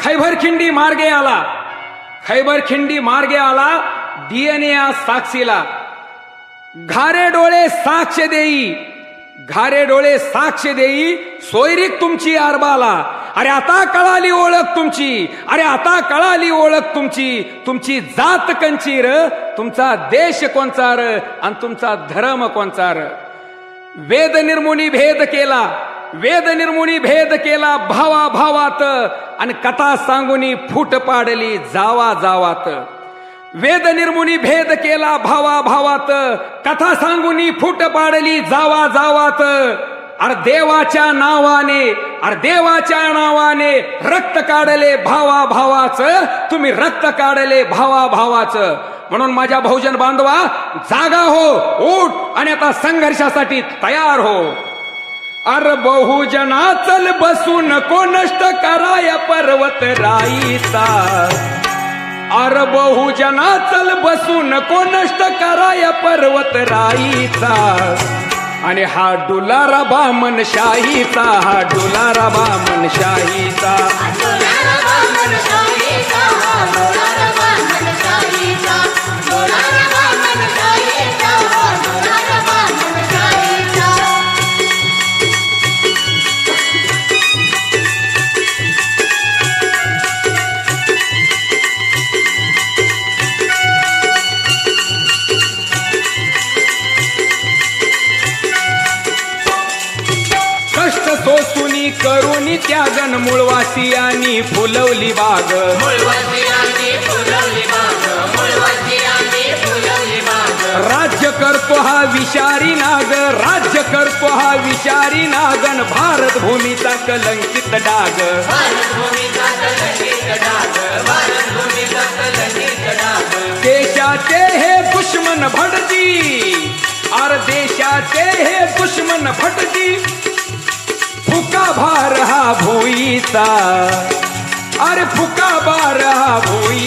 खैबर खिंडी मार्गे आला. खैबर खिंडी मार्गे आला डीएनए साक्षीला. घारे डोळे साक्ष देई घारे डोळे साक्ष देई सोयरीक तुमची आरबाला. अरे आता कळाली ओळख तुमची अरे आता कळाली ओळख तुमची. तुमची जात कंची र तुमचा देश कोणचा र आणि तुमचा धर्म कोणचा र वेद निर्मुनी भेद केला वेद निर्मुनी भेद केला भावा भावात आणि कथा सांगुनी फूट पाडली जावा जावात. वेद निर्मुनी भेद केला भावा भावात. कथा सांगुनी फूट पाडली जावा जावात. अर देवाच्या नावाने अर देवाच्या नावाने रक्त काढले भावा भावाच. तुम्ही रक्त काढले भावा भावाच. म्हणून माझ्या बहुजन बांधवा जागा हो उठ आणि आता संघर्षासाठी तयार हो. अर बहुजना चल बसू नको नष्ट कराय पर्वत राईचा. अर बहुजना चल बसू नको नष्ट कराय पर्वत राईचा. आणि हा डुलारा बामन शाहीचा हा डुलारा बामन शाहीचा सोसुनी करुनी त्यागन मुळवासियानी फुलवली बाग. राज्य करतो हा विषारी नाग राज्य करतो हा विषारी नागन भारत भूमीचा कलंकित डाग देशाचे हे दुश्मन भटजी अर देशाचे हे दुश्मन भटजी फुका भार हा भुईचा. अरे फुका भार हा भुईचा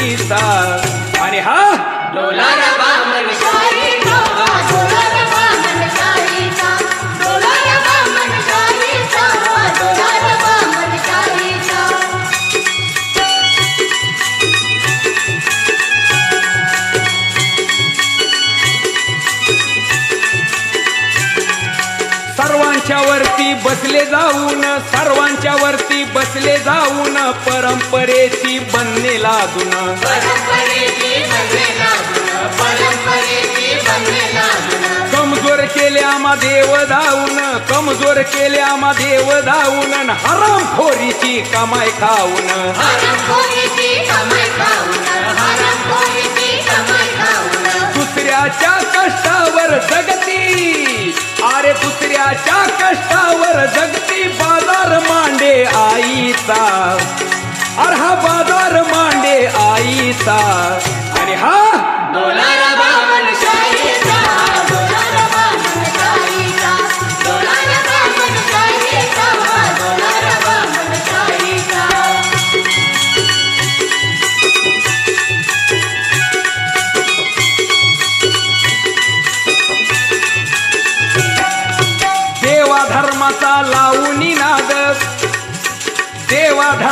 जाऊन सर्वांच्या वरती बसले जाऊन परंपरेची बनणे लादून. कमजोर केले आम्हा देव धावून कमजोर केले आम्हा देव धावून अन हरामखोरीची कमाई खाऊन. दुसऱ्याच्या कष्टावर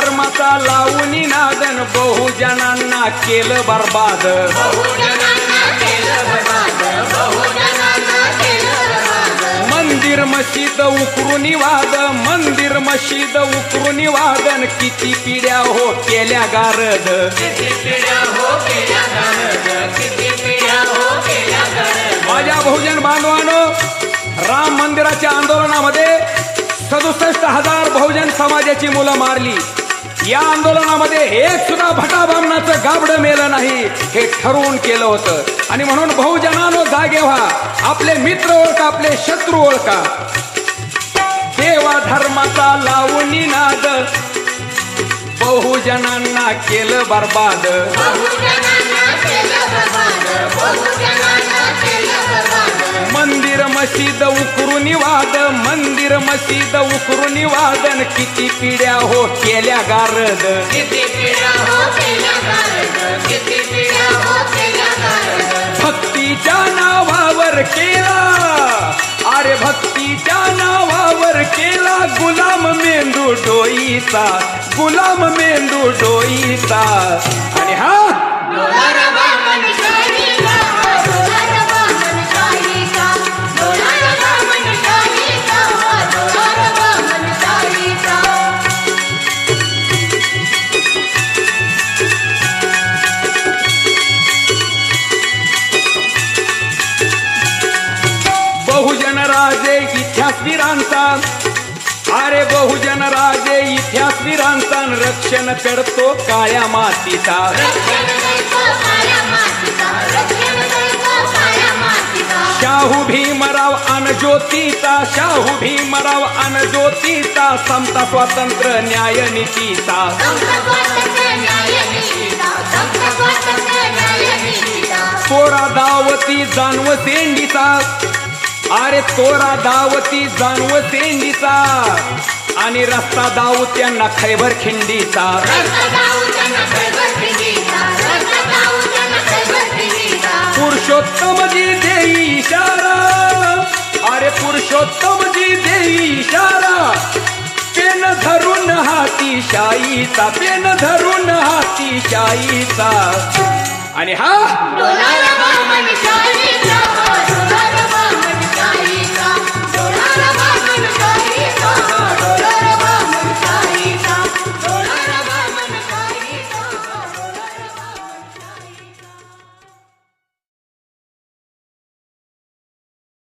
धर्माचा लावून नादन बहुजनांना केलं बर्बाद. मंदिर मशीद उकरून वाद मंदिर मशीद उकरून वादन किती पिढ्या हो केल्या गारद. माझ्या बहुजन बांधवानो राम मंदिराच्या आंदोलनामध्ये सदुसष्ट हजार बहुजन समाजाची मुलं मारली. या आंदोलनामध्ये एक सुद्धा भटाभामनाचं गाबडं मेलं नाही. हे ठरवून केलं होतं. आणि म्हणून बहुजनानो जागे व्हा. आपले मित्र ओळखा आपले शत्रू ओळखा. देवा धर्माचा लावून नाद बहुजनांना केलं बर्बाद. पीर मसीद उखरून वादन किती पिढ्या हो केल्या गारद? भक्तीच्या नावावर केला. अरे भक्तीच्या नावावर केला. गुलाम मेंदू डोईचा गुलाम मेंदू डोईचा. आणि हा वीरांचा. अरे बहुजन राजे इतिहास वीरांचा रक्षण करतो काळ्या मातीचा. शाहू भीमराव अन ज्योतीचा शाहू भीमराव अन ज्योतीचा समता स्वातंत्र्य न्याय नीतीचा. समता दावती जानव सेंडीचा. अरे तोरा दावती जाणव तेंडीचा आणि रस्ता दाऊ त्यांना खैबर खिंडीचा. पुरुषोत्तम जी देई इशारा. अरे पुरुषोत्तम जी देई इशारा. पेन धरून हाती शाईचा पेन धरून हाती शाईचा. आणि हा?